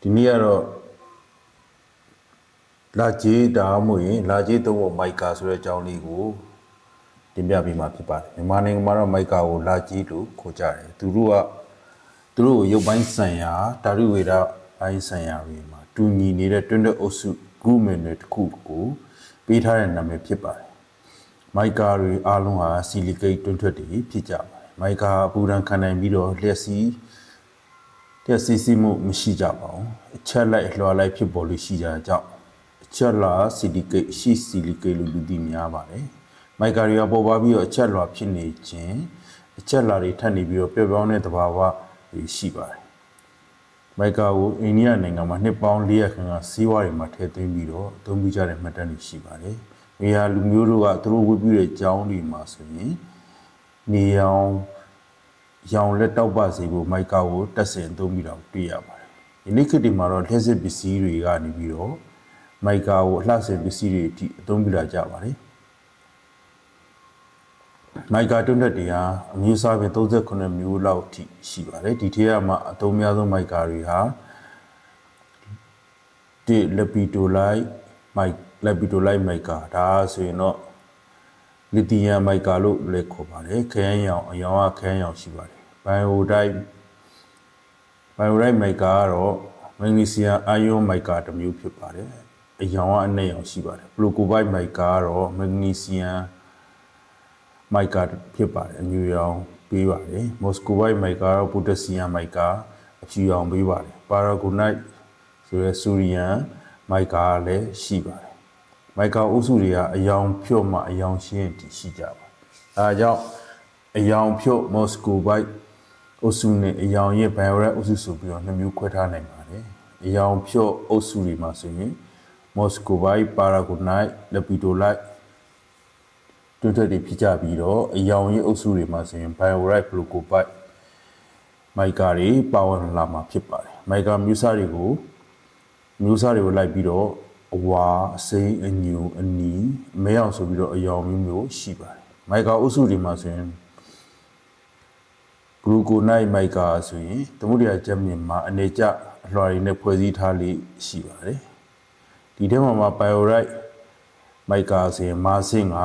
ဒီနေ့ကတော့လာကြီးတာမှမဟုတ်ရင်လာကြီးသုံးဖို့မိုက်ကာဆိုတဲ့အကြောင်းလေးကိုတင်ပြပေးမှာဖြစ်ပါတယ်မြန်မာနိုင်ငံမှာတော့မိုက်ကာကိုလာကြီးလို့ခေါ်ကြတယ်သူတို့ကသူတို့ကိုရုပ်ပိုင်းဆိုင်ရာဓာတုဝေဒပိုင်းဆိုင်ရာတွေမှာတူညီနေတဲ့တွင်းတဲ့အုပ်စု groupment တွေတစ်ခုကိုပေးထားတဲ့နာမည်ဖြစ်ပါတယ်မိုက်ကာတွေအားလုံးဟာဆီလီကိတ်တွင်းထွက်တွေဖြစ်ကြပါတယ်မိုက်ကာအပူဒဏ်ခံနိုင်ပြီးတော့လျှက်စီး တဲ့စီစီမှုမရှိကြပါဘူးအချက်လိုက်လွှာလိုက်ဖြစ်ပေါ်လို့ရှိကြတာကြောင့်အချက်လာစီလီကိတ်ရှိစီလီကိတ်လို့လူသိများပါတယ်မိုက်ကာရီယာပေါ်ပါပြီးတော့အချက်လွှာဖြစ်နေခြင်းအချက်လာတွေထပ်နေပြီးတော့ပျော့ပြောင်းတဲ့သဘာဝတွေရှိပါတယ်မိုက်ကာကိုအိန္ဒိယနိုင်ငံမှာနှစ်ပေါင်း400ခန့်ကစီးပွားတွေမှာထည့်သွင်းပြီးတော့အသုံးပြုကြတဲ့မှတ်တမ်းတွေရှိပါတယ်။နေရာလူမျိုးတို့ကသူတို့ဝတ်ပြုတဲ့ကျောင်းတွေမှာဆိုရင်နေရောင် ရောင်လက်တောက်ပစီဖို့မိုက်ကာကိုတက်ဆင်အသုံးပြုတာကိုတွေ့ရပါတယ်။ဒီနေ့ခေတ်ဒီမှာတော့လျှက်စစ်ပစ္စည်းတွေကနေပြီးတော့မိုက်ကာကိုအလှဆင်ပစ္စည်းတွေအထိအသုံးပြုလာကြပါတယ်။မိုက်ကာတွန်းတက်တွေဟာအမျိုးအစားပြင်38မျိုးလောက်အထိရှိပါတယ်။ဒီထဲကမှအသုံးများဆုံးမိုက်ကာတွေဟာဒီလက်ပီတိုလိုက်မိုက်လက်ပီတိုလိုက်မိုက်ကာဒါဆိုရင်တော့လီသီယမ်မိုက်ကာလို့လည်းခေါ်ပါတယ်ခရမ်းရောင်အရောင်ကခရမ်းရောင်ရှိပါတယ် ဘိုင်ယိုဒိုက်ဘိုင်ယိုဒိုက်မိုက်ကာကတော့မက်ဂနီဆီယမ်အာယွန်မိုက်ကာတစ်မျိုးဖြစ်ပါတယ်အရောင်ကအနက်ရောင်ရှိပါတယ်ပလိုကိုဘိုက်မိုက်ကာကတော့မက်ဂနီဆီယမ်မိုက်ကာဖြစ်ပါတယ်အညူရောင်ပေးပါတယ်မော်စကိုဘိုက်မိုက်ကာကတော့ပိုတက်ဆီယမ်မိုက်ကာအဖြူရောင်ပေးပါတယ်ပါရာဂိုနိုက်ဆိုရဲဆူရီယန်မိုက်ကာလည်းရှိပါတယ်မိုက်ကာအုပ်စုတွေကအယောင်ဖြော့မှအယောင်ရှင်းတည်ရှိကြပါတယ်အဲဒါကြောင့်အယောင်ဖြော့မော်စကိုဘိုက် အုပ်စုနဲ့အယောင်ရဲ့ဘိုင်ယိုရက်အုပ်စုဆိုပြီးတော့နှစ်မျိုးခွဲထားနိုင်ပါတယ်အယောင်ဖြော့အုပ်စုတွေမှာဆိုရင်မော်စကိုဘိုက်ပါရာဂိုနိုက်လက်ပီတိုလိုက်တွန်းထွက်တွေဖြစ်ကြပြီးတော့အယောင်ရဲ့အုပ်စုတွေမှာဆိုရင်ဘိုင်ယိုရက်ဘလိုကိုဘိုက်မိုက်ကာတွေပါဝင်လာမှာဖြစ်ပါတယ်မိုက်ကာမျိုးစားတွေကိုမျိုးစားတွေကိုလိုက်ပြီးတော့အဝါအစိမ်းအညူအနီအမဲအောင်ဆိုပြီးတော့အယောင်မျိုးမျိုးရှိပါတယ်မိုက်ကာအုပ်စုတွေမှာဆိုရင် ဂလူကိုနိုင်မိုက်ကာဆိုရင်သမုဒ္ဒရာကျက်မြင်မှာအနေကျအလွှာတွေနဲ့ဖွဲ့စည်းထားလေးရှိပါတယ်ဒီထဲမှာမှာဘိုင်ယိုရိုက်မိုက်ကာဆိုရင်မာဆင်းက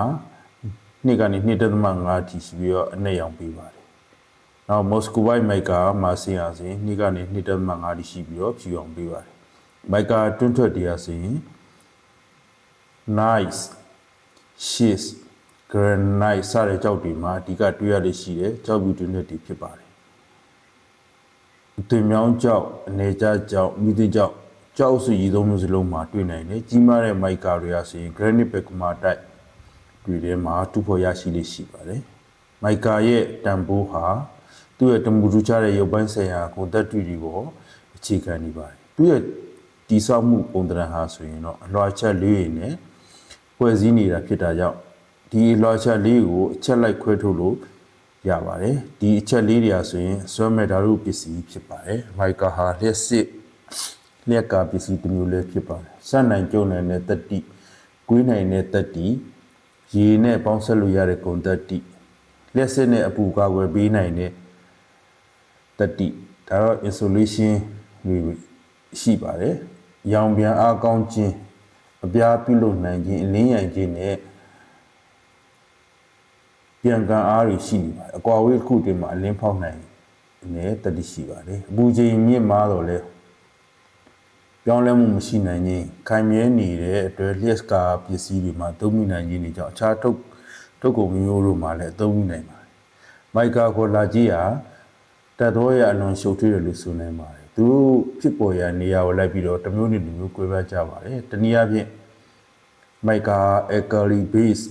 နှစ်ကနေ2.5ထိရှိပြီးတော့အနက်ရောင်ပေးပါတယ်။နောက်မော်စကိုဘိုက်မိုက်ကာမာဆင်းရဆိုရင်နှစ်ကနေ2.5ထိရှိပြီးတော့ဖြူအောင်ပေးပါတယ်။မိုက်ကာတွန်းထွက်တရားဆိုရင် nice sheets granite စတဲ့ကြောက်တွေမှာအဓိကတွေ့ရလေရှိတယ်ကြောက်ဘူးတွင်းတွေဖြစ်ပါတယ်အသွင်မြောင်းကြောက်အနေကြကြောက်မိသကြောက်ကြောက်စုရည်သုံးမျိုးစလုံးမှာတွေ့နိုင်တယ်ကြီးမားတဲ့မိုက်ကာတွေအဆိုရင် granite pegma type တွေထဲမှာတူဖို့ရရှိလေရှိပါတယ်မိုက်ကာရဲ့တန်ဖိုးဟာသူ့ရဲ့တမူထူးခြားတဲ့ရုပ်ပိုင်းဆိုင်ရာကိုတက်တွေ့တွေကိုအခြေခံနေပါတယ်သူ့ရဲ့တိဆောက်မှုပုံသဏ္ဍာန်ဟာဆိုရင်တော့အလွှာချက်လေးတွေနဲ့ဖွဲ့စည်းနေတာဖြစ်တာကြောင့် ဒီအလွှာချက်လေးကိုအချက်လိုက်ခွဲထုတ်လို့ရပါတယ်ဒီအချက်လေးတွေဟာဆိုရင်ဆွဲမဲ့ဓာတ်ပစ္စည်းဖြစ်ပါတယ်မိုက်ကာဟာလျှက်စစ်လျက်ကာပစ္စည်းတစ်မျိုးလည်းဖြစ်ပါတယ်စနိုင်ကျုံနိုင်တဲ့တတိကွေးနိုင်တဲ့တတိရေနဲ့ပေါင်းဆက်လို့ရတဲ့ဂုံတတိလျှက်စစ်နဲ့အပူကာကွယ်ပေးနိုင်တဲ့တတိဒါတော့ insulation တွေရှိပါတယ်ရောင်ပြန်အားကောင်းခြင်းအပြားပြုလုပ်နိုင်ခြင်းအလင်းရိုင်ခြင်းနဲ့ ပြန်ကန်အားတွေရှိနေပါတယ်အကွာဝေးတစ်ခုတည်းမှာအလင်းဖောက်နိုင်တဲ့တတိရှိပါတယ်အပူချိန်မြင့်မားတော့လဲပြောင်းလဲမှုမရှိနိုင်ခြင်းခိုင်မြဲနေတဲ့အတွက်လျက်ကာပစ္စည်းတွေမှာသုံးမိနိုင်ခြင်းတွေကြောင့်အခြားထုတ်ထုတ်ကုန်မျိုးတို့မှာလည်းအသုံးပြုနိုင်ပါတယ်မိုက်ကာကိုလာကြီးဟာတက်တော်ရအလွန်ရှုပ်ထွေးတယ်လို့ဆိုနိုင်ပါတယ်သူတို့ဖြစ်ပေါ်ရာနေရာကိုလိုက်ပြီးတော့တစ်မျိုးနဲ့တစ်မျိုးကွဲပြားကြပါတယ်တနည်းအားဖြင့်မိုက်ကာအယ်ကလီဘေ့စ်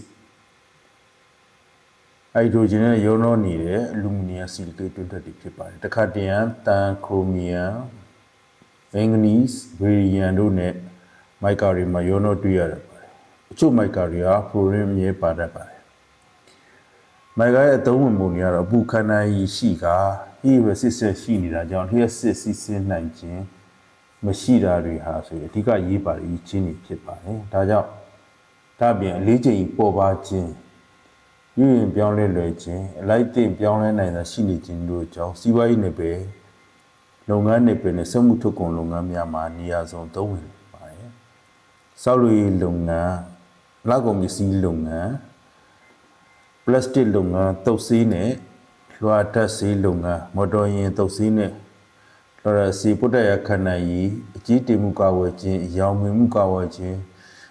ဟိုက်ဒရိုဂျင်နဲ့ရောနှောနေတဲ့အလူမီနီယမ်ဆီလီကေတ်တွန်းတက်တွေဖြစ်ပါတယ်တခါတရံတန်ခရိုမီယမ်မန်ဂနီစ်ဘီရီယန်တို့နဲ့မိုက်ကာတွေမှာရောနှောတွေ့ရပါတယ်အချို့မိုက်ကာတွေကဖလိုရင်းမြဲပါတတ်ပါတယ်မိုက်ကာရဲ့အသုံးဝင်ပုံတွေကတော့အပူခန္ဓာရည်ရှိက heat resistance ရှိနေတာကြောင့်လျှက်စစ်စီးဆင်းနိုင်ခြင်းမရှိတာတွေဟာဆိုရင်အဓိကရေးပါရေးချင်းတွေဖြစ်ပါတယ်ဒါကြောင့်ဒါပြင်အလေးချိန်ပေါ်ပါခြင်း ရည်ရင်ပြောင်းလဲလွယ်ခြင်းအလိုက်တင်ပြောင်းလဲနိုင်တာရှိနေခြင်းတို့ကြောင့်စီးပွားရေးနယ်ပယ်လလုပ်ငန်းတွေပြင်နဲ့စက်မှုထုတ်ကုန်လုပ်ငန်းများမှာနေရာစုံသုံးဝင်ပါတယ်။စောက်လို့ရေးလုပ်ငန်းလောက်ကုန်ပစ္စည်းလုပ်ငန်းပလတ်စတစ်လုပ်ငန်းတုပ်ဆေးနဲ့လွှာဓာတ်ဆေးလုပ်ငန်းမော်တော်ယာဉ်တုပ်ဆေးနဲ့လော်ရစီပုတ္တရခန္ဓာရည်အကြီးတင်မှုကာဝယ်ခြင်းအယောင်မြင်မှုကာဝယ်ခြင်း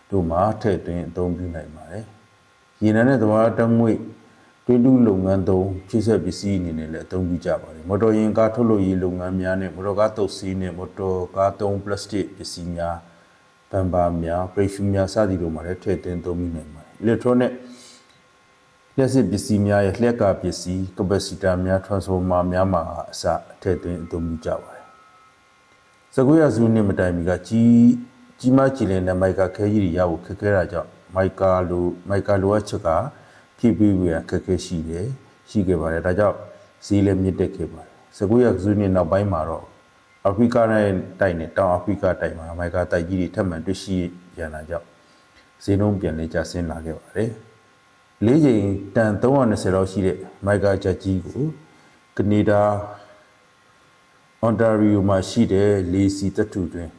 တို့မှာထည့်သွင်းအသုံးပြုနိုင်ပါတယ်။ ရေနံနဲ့သဘာဝတမွေတွင်းတူးလုပ်ငန်းသုံးဖြည့်ဆက်ပစ္စည်းအနေနဲ့လည်းအသုံးပြုကြပါတယ်။မော်တော်ယာဉ်ကားထုတ်လုပ်ရေးလုပ်ငန်းများနဲ့မော်တော်ကားတုပ်ဆေးနဲ့မော်တော်ကားသုံးပလတ်စတစ်ပစ္စည်းများဗန်ပါများပရိရှူများစသည်တို့မှာလည်းထည့်သွင်းသုံးပြုနိုင်ပါတယ်။ electronic လျှက်စစ်ပစ္စည်းများရဲ့လျှက်ကပစ္စည်း capacitor များ transformer များမှာအစထည့်သွင်းအသုံးပြုကြပါတယ်။စကွေးရစုနှစ်မတိုင်မီကကြီးကြီးမားကြည်လင်တဲ့မိုက်ကာခဲကြီးတွေရဖို့ခက်ခဲတာကြောင့် မိုက်ကာလိုမိုက်ကာလိုအပ်ချက်ကဖြည့်ပြီးဝေရခက်ခဲရှိတယ်ရှိခဲ့ပါတယ်။ဒါကြောင့်ဈေးလည်းမြင့်တက်ခဲ့ပါတယ်။စကွေးရစုနှစ်နောက်ပိုင်းမှာတော့အာဖရိကနဲ့တိုက်နဲ့တောင်အာဖရိကတိုက်မှာမိုက်ကာတိုက်ကြီးတွေထပ်မံတွေ့ရှိရတာကြောင့်ဈေးနှုန်းပြန်လည်ကျဆင်းလာခဲ့ပါတယ်။လေးချိန်တန်320လောက်ရှိတဲ့မိုက်ကာချက်ကြီးကိုကနေဒါအွန်တာရီယိုမှာရှိတဲ့လေစီတတူတွင်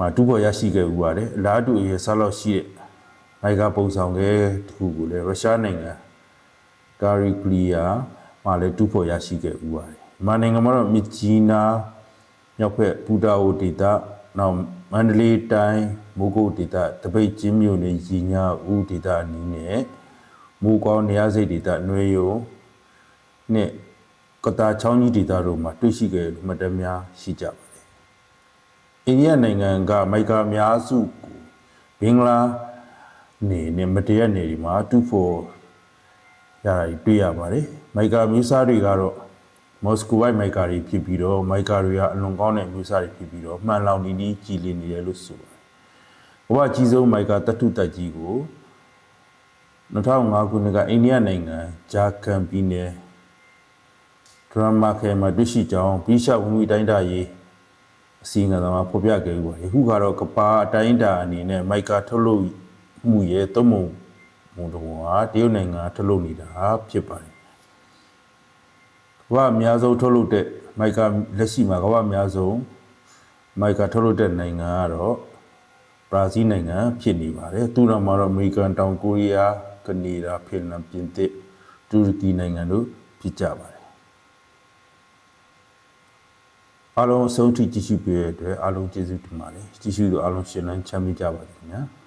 မှာတူပေါ်ရရှိခဲ့ဥပါတယ်အလားတူအရေးစားလောက်ရှိတဲ့မိုက်ကာပုံဆောင်ခဲ့တစ်ခုကိုလည်းရုရှားနိုင်ငံကာရီကလီယာမှာလည်းတူပေါ်ရရှိခဲ့ဥပါတယ်မြန်မာနိုင်ငံမှာတော့မြစ်ကြီးနားမြောက်ဖက်ပူတာအိုဒေတာနောက်မန္တလေးတိုင်းမိုးကုတ်ဒေတာတပိတ်ချင်းမြို့နယ်ရီညာဦးဒေတာအနီးနဲ့မူကောင်းနေရာစိတ်ဒေတာနှွေယုံနဲ့ကတာချောင်းကြီးဒေတာတို့မှာတွေ့ရှိခဲ့လို့မှတ်တမ်းများရှိကြပါတယ်။ အိန္ဒိယနိုင်ငံကမိုက်ကာအများစုကိုဘင်္ဂလားနေနဲ့မတရက်နေဒီမှာတူဖို့ရတာတွေ့ရပါတယ်။မိုက်ကာမျိုးစားတွေကတော့မော်စကိုဝိုက်မိုက်ကာတွေဖြစ်ပြီးတော့မိုက်ကာတွေကအလွန်ကောင်းတဲ့မျိုးစားတွေဖြစ်ပြီးတော့မှန်လောင်နေနေကြည်လင်နေတယ်လို့ဆိုပါတယ်။ဘဝကြီးဆုံးမိုက်ကာတတုတက်ကြီးကို2005ခုနှစ်ကအိန္ဒိယနိုင်ငံဂျာကန်ပြည်နယ်ဒရမာခဲမှာတွေ့ရှိကြောင်းဘိရှဝမီတိုင်းတာရေး အစီအငံသာမှာဖော်ပြခဲ့ပြီးပါတယ်။အခုကတော့ကပါအတိုင်းတာအနေနဲ့မိုက်ကာထုတ်လုပ်မှုရဲ့သုံးပုံပုံတော်ဟာတရုတ်နိုင်ငံထုတ်လုပ်နေတာဖြစ်ပါတယ်။ကမ္ဘာအများဆုံးထုတ်လုပ်တဲ့မိုက်ကာလက်ရှိမှာကမ္ဘာအများဆုံးမိုက်ကာထုတ်လုပ်တဲ့နိုင်ငံကတော့ဘရာဇီးနိုင်ငံဖြစ်နေပါတယ်။သူတော်မှာတော့အမေရိကန်တောင်ကိုရီးယားကနေဒါဖင်လန်ပြင်သစ်တူရကီနိုင်ငံတို့ဖြစ်ကြပါတယ်။ အားလုံးအဆုံးထိကြည့်ရှုပေးတဲ့အတွက်အားလုံးကျေးဇူးတင်ပါတယ်။ကြည့်ရှုသူအားလုံးရှင်လန်းချမ်းမြေ့ကြပါစေခင်ဗျာ။